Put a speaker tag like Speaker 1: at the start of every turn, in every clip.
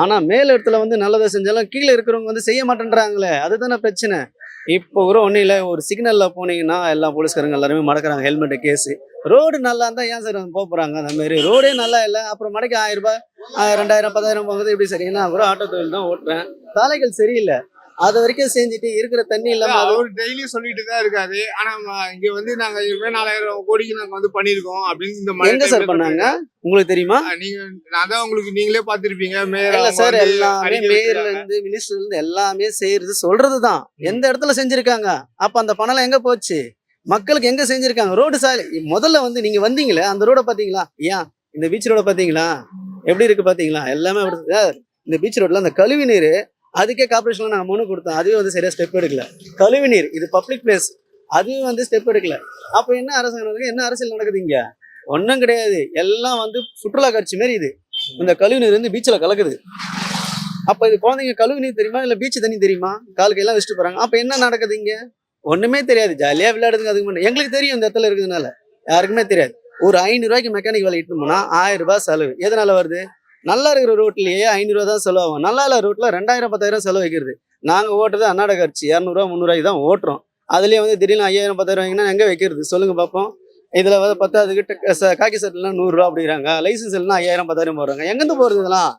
Speaker 1: ஆனால் மேல் இடத்துல வந்து நல்லதை செஞ்சாலும் கீழே இருக்கிறவங்க வந்து செய்ய மாட்டேன்றாங்களே அதுதானே பிரச்சனை. இப்போ கூட ஒன்றும் இல்லை ஒரு சிக்னலில் போனீங்கன்னா எல்லா போலீஸ்காரங்க எல்லாருமே மடக்கிறாங்க ஹெல்மெட்டு கேஸு ரோடு நல்லா இருந்தால் ஏன் சார் போக போகிறாங்க அந்த மாதிரி ரோடே நல்லா இல்லை அப்புறம் மடக்கி ஆயிரம் ரூபாய் ரெண்டாயிரம் பத்தாயிரம் போகுது இப்படி சரிங்கன்னா அப்புறம் ஆட்டோ தொழில் தான் ஓட்டுறேன். சாலைகள் சரியில்லை. அது வரைக்கும் செஞ்சுட்டு இருக்கிற தண்ணி இல்லாமல் அது
Speaker 2: அவர் டெய்லி சொல்லிட்டு தான் இருக்காரு. ஆனா இங்க வந்து நாங்க இருபது நாலாயிரம் கோடிக்கு நாங்க வந்து பண்ணிருக்கோம் அப்படின்னு இந்த
Speaker 1: எங்க
Speaker 2: time
Speaker 1: சார் பண்ணாங்க? உங்களுக்கு தெரியுமா?
Speaker 2: நீங்க நான் தான் உங்களுக்கு நீங்களே பாத்திருப்பீங்க மேயர்
Speaker 1: சார் எல்லாமே மேயர்ல. இருந்து மினிஸ்டர்ல இருந்து எல்லாமே செய்யறது சொல்றதுதான். எந்த இடத்துல செஞ்சிருக்காங்க? அப்ப அந்த பணம் எங்க போச்சு? மக்களுக்கு எங்க செஞ்சிருக்காங்க? ரோடு சாலை முதல்ல வந்து நீங்க வந்தீங்களே அந்த ரோட பாத்தீங்களா? ஏன்? இந்த பீச் ரோட பாத்தீங்களா? எப்படி இருக்கு பாத்தீங்களா? எல்லாமே இந்த பீச் ரோட்ல அந்த கழிவு நீர் அதுக்கே கார்பரேஷன்ல நான் மனு கொடுத்தோம். அதுவே வந்து சரியாக ஸ்டெப் எடுக்கல. கழிவு நீர் இது பப்ளிக் பிளேஸ் அதுவும் வந்து ஸ்டெப் எடுக்கல. அப்போ என்ன அரசாங்கம் நடக்குது? என்ன அரசியல் நடக்குது இங்க? ஒன்றும் கிடையாது. எல்லாம் வந்து சுற்றுலா காட்சி மாதிரி இது. இந்த கழிவு நீர் வந்து பீச்சில் கலக்குது. அப்போ இது குழந்தைங்க கழுவு நீர் தெரியுமா? இல்லை பீச் தண்ணி தெரியுமா? காலுக்கு எல்லாம் வச்சுட்டு போகிறாங்க அப்போ என்ன நடக்குது இங்க? ஒன்றுமே தெரியாது. ஜாலியாக விளையாடுதுங்க அதுக்கு முன்னாடி. எங்களுக்கு தெரியும் இந்த இடத்துல இருக்கிறதுனால. யாருக்குமே தெரியாது. ஒரு ஐநூறுரூவாய்க்கு மெக்கானிக் வேலை இட்டுனோம்னா ஆயிரம் ரூபாய் செலவு. எதனால வருது? நல்லா இருக்கிற ரோட்லயே ஐநூறுரூவா தான் செலவாகும் நல்லா இல்லை ரோட்டில் ரெண்டாயிரம் பத்தாயிரம் செலவு வைக்கிறது. நாங்கள் ஓட்டுறது அன்னாட கட்சி. இரநூறுவா முந்நூறுவாய்க்கு தான் ஓட்டுறோம். அதுலேயே வந்து திடீர்னு ஐயாயிரம் பத்தாயிரம் வாங்கினா எங்கே வைக்கிறது? சொல்லுங்க பார்ப்போம் இதில் வந்து பார்த்தா கிட்ட காக்கி சட்டெல்லாம் நூறுரூவா அப்படிங்கிறாங்க. லைசன்ஸ் இல்லைனா ஐயாயிரம் பத்தாயிரம் போடுறாங்க. எங்கேருந்து போகிறது இதெல்லாம்?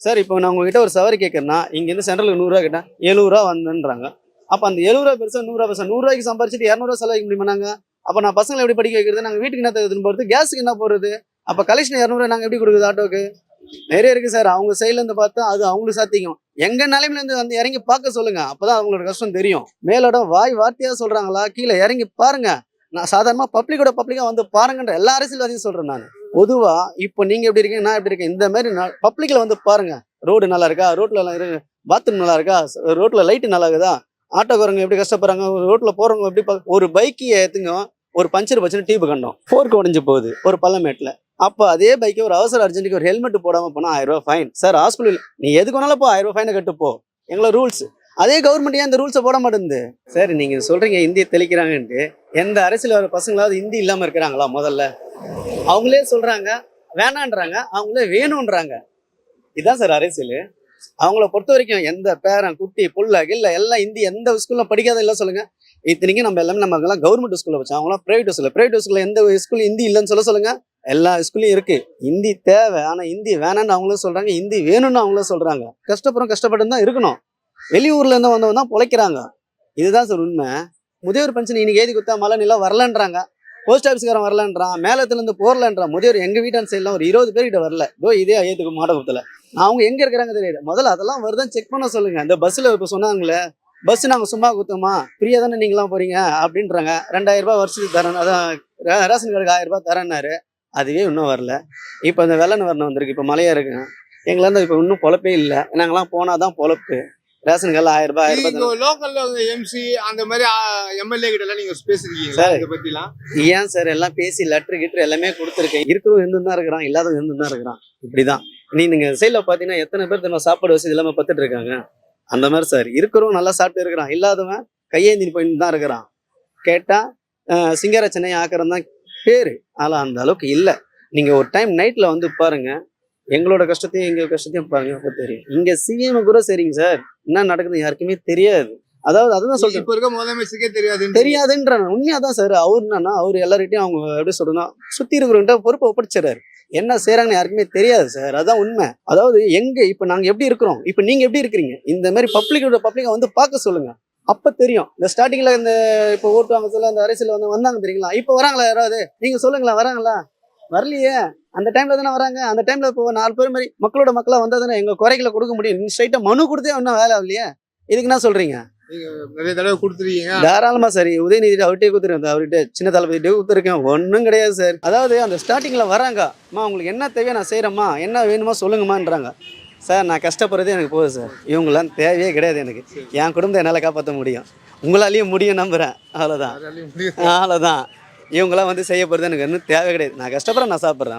Speaker 1: சார் இப்போ நான் உங்ககிட்ட ஒரு சவாரி கேட்குறேன்னா இங்கேருந்து சென்ட்ரலுக்கு நூறுரூவா கேட்டேன் எழுநூறுவா வந்தேன்றாங்க. அப்போ அந்த எழுபதுரூவா பெருசாக நூறுரூவா பெருசாக நூறுரூவாய்க்கு சம்பாரிச்சிட்டு இரநூறுவா செலவு முடியுமா நாங்கள் அப்போ நான் பசங்களை எப்படி படிக்க வைக்கிறது? நாங்கள் வீட்டுக்கு என்ன தகுதுன்னு போகிறது கேஸுக்கு என்ன போகிறது அப்போ கலெக்ஷன் இரநூறுவா நாங்கள் எப்படி கொடுக்குது ஆட்டோக்கு நிறைய இருக்கு சார். அவங்க சைட்ல இருந்து பார்த்தா அது அவங்களுக்கு சாத்திக்கும் எங்க நிலைமையில இருந்து வந்து இறங்கி பார்க்க சொல்லுங்க. அப்பதான் அவங்களோட கஷ்டம் தெரியும். மேலோட வாய் வார்த்தையா சொல்றாங்களா? கீழே இறங்கி பாருங்க. நான் சாதாரணமா பப்ளிக்கோட பப்ளிக்கா வந்து பாருங்கன்ற எல்லா அரசியல்வாதியும் சொல்றேன் நான். பொதுவா இப்போ நீங்க எப்படி இருக்கீங்க நான் எப்படி இருக்கேன் இந்த மாதிரி பப்ளிக்ல வந்து பாருங்க. ரோடு நல்லா இருக்கா? ரோட்ல இருக்கு பாத்ரூம் நல்லா இருக்கா? ரோட்ல லைட் நல்லா இருக்குதா? ஆட்டோக்காரங்க எப்படி கஷ்டப்படுறாங்க? ரோட்ல போறவங்க எப்படி பா- ஒரு பைக்கு ஏத்துங்க. ஒரு பஞ்சர் வச்சுன்னு டியூப் கண்டோம். ஃபோர்க் உடஞ்சு போகுது. ஒரு பள்ளமேட்டில். அப்போ அதே பைக்கை ஒரு அவசர அர்ஜென்ட்டுக்கு ஒரு ஹெல்மெட் போடாமல் போனால் ஆயிரம் ஃபைன் சார் ஹாஸ்பிட்டல் நீ எதுக்கு வேணாலும் போ ஆயிரம் ரூபாய் ஃபைனை கட்டுப்போ எங்களை எங்களோட ரூல்ஸ் அதே கவர்மெண்ட் ஏன் இந்த ரூல்ஸை போட மாட்டேங்குது? சார் நீங்கள் சொல்கிறீங்க இந்தியை தெளிக்கிறாங்கன்ட்டு. எந்த அரசியல் வர பசங்களாவது இந்தி இல்லாமல் இருக்கிறாங்களா முதல்ல? அவங்களே சொல்கிறாங்க வேணான்றாங்க அவங்களே வேணுன்றாங்க இதுதான் சார் அரசியல். அவங்கள பொறுத்த வரைக்கும் எந்த பேரன் குட்டி புள்ள கில்ல எல்லாம் இந்தி எந்த ஸ்கூலில் படிக்காத இல்லை சொல்லுங்க. இத்தனைக்கும் நம்ம எல்லாமே நம்ம எல்லாம் கவர்மெண்ட் ஸ்கூலில் வச்சோம். அவங்களாம் ப்ரைவேட் ஸ்கூலில் ப்ரைவேட் ஸ்கூலில் எந்த ஸ்கூல் ஹிந்தி இல்லைன்னு சொல்ல சொல்லுங்கள் எல்லா ஸ்கூல்லையும் இருக்கு. ஹிந்தி தேவை. ஆனா ஹிந்தி வேணாம்னு அவங்களும் சொல்றாங்க. ஹிந்தி வேணும்னு அவங்களும் சொல்றாங்க. கஷ்டப்புறம் கஷ்டப்பட்டு தான் இருக்கணும். வெளியூர்ல இருந்து வந்தவங்க தான் பொழைக்கிறாங்க. இதுதான் சார் உண்மை. முதியோர் பென்ஷன் இன்னைக்கு ஏதி குத்தா மழை நிலம் வரலன்றாங்க. போஸ்ட் ஆஃபீஸ்காரன் வரலன்றான் மேலத்துல இருந்து போறலன்றான் முதியோர் எங்க வீட்டான் சைட்லாம் ஒரு இருபது பேர்கிட்ட வரல. இதோ இதே ஐயத்துக்கு மாடபுரத்துல அவங்க எங்க இருக்கிறாங்க தெரியாது முதல்ல அதெல்லாம் வருதான்னு செக் பண்ண சொல்லுங்க. இந்த பஸ்ல இப்ப சொன்னாங்களே பஸ் நாங்க சும்மா குத்தோமா? ஃப்ரீயா தானே நீங்களாம் போறீங்க? அப்படின்றாங்க. ரெண்டாயிரம் ரூபாய் வருஷத்துக்கு தரேன். அதான் ரேஷன் கார்டுக்கு ஆயிரம் ரூபாய் தரேன்னாரு. அதுவே இன்னும் வரல. இப்போ இந்த வெள்ள நிவாரணம் வந்திருக்கு. இப்போ மழையா இருக்குங்க எங்களால் இப்போ இன்னும் பொழப்பே இல்லை. நாங்களாம் போனால் தான் பொழப்பு. ரேஷன் கார்டில் ஆயிரம் ரூபாய் ஆயிரம் ரூபாய்
Speaker 2: லோக்கல்ல எம்சி அந்த மாதிரி எம்எல்ஏ கிட்ட எல்லாம் நீங்க பேசிருக்கீங்களா?
Speaker 1: சார்.
Speaker 2: இத பத்திலாம்?
Speaker 1: ஏன் சார் எல்லாம் பேசி லெட்ரு கிட்ரு எல்லாமே கொடுத்துருக்கேன். இருக்கிறவங்க இருந்து தான் இருக்கிறான் இல்லாதவங்க இருந்து தான் இருக்கிறான். இப்படிதான். நீ நீங்க சைடில் பார்த்தீங்கன்னா எத்தனை பேர் தெரியுமா சாப்பாடு வசதி இல்லாமல் பத்துட்டு இருக்காங்க? அந்த மாதிரி சார். இருக்கிறவங்க நல்லா சாப்பிட்டு இருக்கிறான். இல்லாதவன் கையேந்தி போயிட்டு தான் இருக்கிறான். கேட்டா சிங்கார சென்னை ஆக்கிரம் தான் பேரு. ஆனால் அந்த அளவுக்கு இல்லை. நீங்க ஒரு டைம் நைட்ல வந்து பாருங்க. எங்களோட கஷ்டத்தையும் எங்க கஷ்டத்தையும் பாருங்க அப்போ தெரியும். இங்க சிஎம் கூட சரிங்க சார். என்ன நடக்குது யாருக்குமே தெரியாது. அதாவது அதுதான் சொல்றேன்.
Speaker 2: இப்ப இருக்க முதலமைச்சருக்கே தெரியாது
Speaker 1: தெரியாதுன்ற உண்மையாதான் சார். அவர் என்னன்னா அவர் எல்லார்கிட்டயும் அவங்க எப்படி சொல்றதுன்னா சுத்தி இருக்கிறவங்கிட்ட பொறுப்பை ஒப்படைச்சிடறாரு. என்ன செய்றாங்கன்னு யாருக்குமே தெரியாது சார். அதான் உண்மை. அதாவது எங்க இப்ப நாங்க எப்படி இருக்கிறோம்? இப்ப நீங்க எப்படி இருக்கிறீங்க? இந்த மாதிரி பப்ளிக்கோட பப்ளிக்கை வந்து பார்க்க சொல்லுங்க. அப்ப தெரியும். இந்த ஸ்டார்டிங்ல இந்த இப்ப ஓட்டு வாங்க சொல்ல அந்த அரசியல் வந்து வந்தாங்க தெரியுங்களா? இப்ப வராங்களா யாராவது? நீங்க சொல்லுங்களா வராங்களா? வரலையே. அந்த டைம்ல தானே வராங்க. அந்த டைம்ல இப்போ நாலு பேர் மாதிரி மக்களோட மக்களா வந்தா தானே எங்க குறைகளை கொடுக்க முடியும். ஸ்ட்ரைட்டா மனு கொடுத்தே ஒன்றும் வேலை இல்லையே இதுக்கு என்ன சொல்றீங்க?
Speaker 2: நிறைய தடவை கொடுத்துருக்கீங்க.
Speaker 1: தாராளமா சரி. உதயநிதி அவர்கிட்டே கொடுத்துருக்கேன் அவர்கிட்ட சின்ன தளபதிட்டே கொடுத்துருக்கேன். ஒன்றும் கிடையாது சார். அதாவது அந்த ஸ்டார்டிங்ல வராங்க. அம்மா உங்களுக்கு என்ன தேவையோ நான் செய்கிறேம்மா என்ன வேணுமோ சொல்லுங்கம்மான்றாங்க. சார் நான் கஷ்டப்படுறதே எனக்கு போதும் சார். இவங்கெல்லாம் தேவையே கிடையாது எனக்கு. என் குடும்பத்தை என்னால் காப்பாற்ற முடியும். உங்களாலேயும் முடியும் நம்புறேன். அவ்வளோதான். அவ்வளோதான் இவங்களாம் வந்து செய்ய போகிறது எனக்கு இன்னும் தேவை கிடையாது. நான் கஷ்டப்படுறேன் நான் சாப்பிட்றேன்.